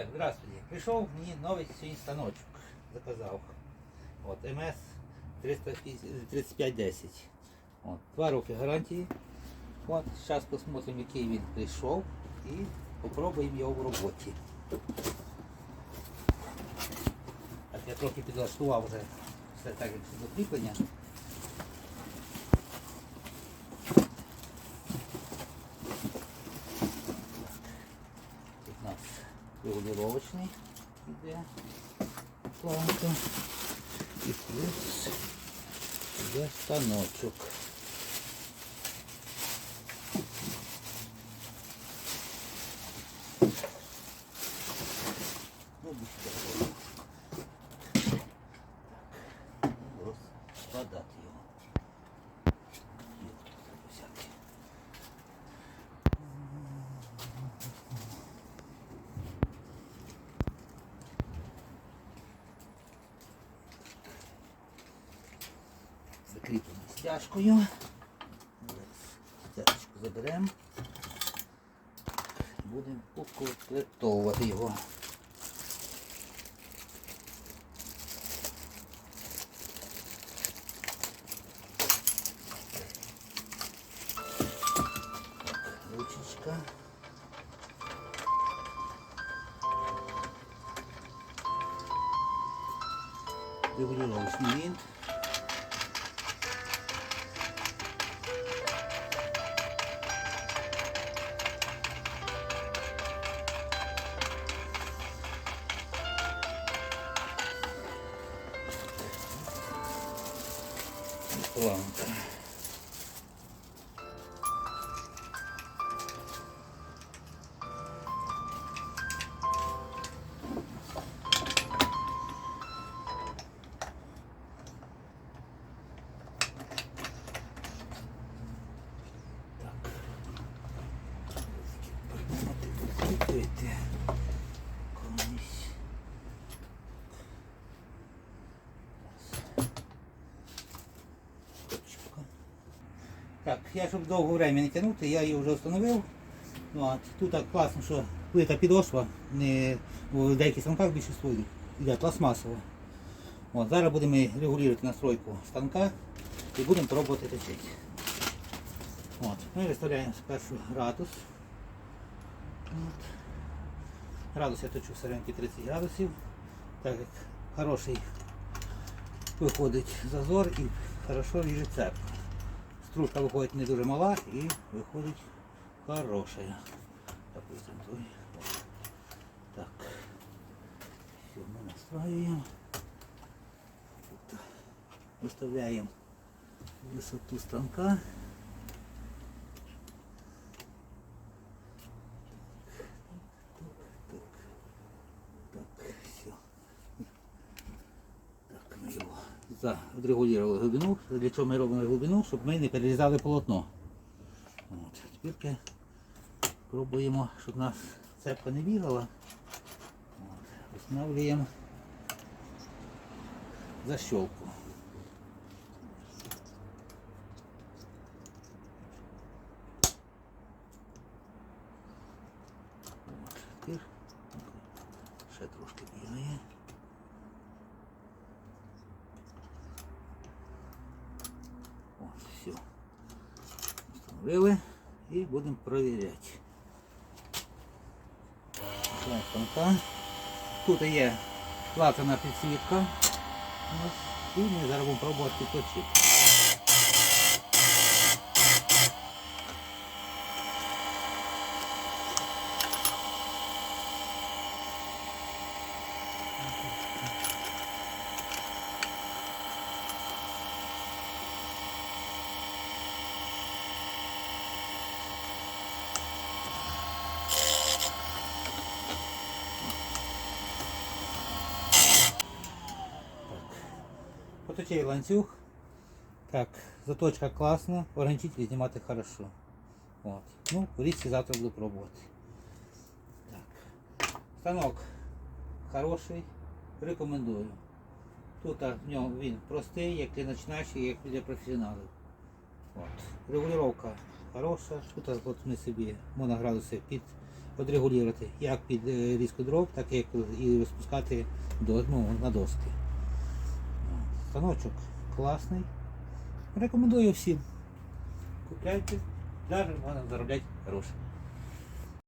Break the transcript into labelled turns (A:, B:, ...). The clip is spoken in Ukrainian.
A: Так, здравствуйте. Прийшов мені новий сьогодні станочок. Заказав. От, МС 3510. От, два роки гарантії. От, зараз посмотрим, який він прийшов і попробуємо його в роботі. Так, я трохи підлаштував вже все так, як до кріплення. Тут нас регулировочний іде планка. І плюс іде станочок. Ну, быстро. Так, розкладати його. Є тут всяке. Зараз Стяжку заберемо. Будемо укомплектовувати його. Ручечка. Регулировочный винт. 不冷 я щоб довго время не тягнути, я її вже встановив. Ну, от, тут так класно, що плита підошва, не, в деяких станках більшість йде пластмасова. От, зараз будемо регулювати настройку станка і будемо пробувати точити. От, ми виставляємо спершу градус. От. Градус я точу середньо 30 градусів, так як хороший виходить зазор і хорошо ріже цеп. Стружка виходить не дуже мала і виходить хороша. Той. Так. Все, ми настраиваем. Виставляємо высоту станка. Так, все. Так, ми його за- відрегулювали глибину. Для чого ми робимо глибину? Щоб ми не перерізали полотно. От. Тепер пробуємо, щоб нас цепка не бігала. Встановлюємо защелку. Ще трошки бігає. Все. Встановили і будемо перевіряти. Тут є платина підсвітка. І ми зараз будемо пробувати підточити. Поточей ланцюг. Так, заточка класна, органчитель знімати хорошо. От. Ну, річці завтра буду пробувати. Так. Станок хороший, рекомендую. Тут в ньому він простий, як для починаючий, як для професіоналів. От. Регулювання хороша. Тут от ми собі моноградуси Одрегулювати як під е, різку дров, так як і розпускати до, ну, на доски. Станочок класний. Рекомендую всім. Купляйте, навіть можна заробляти гроші.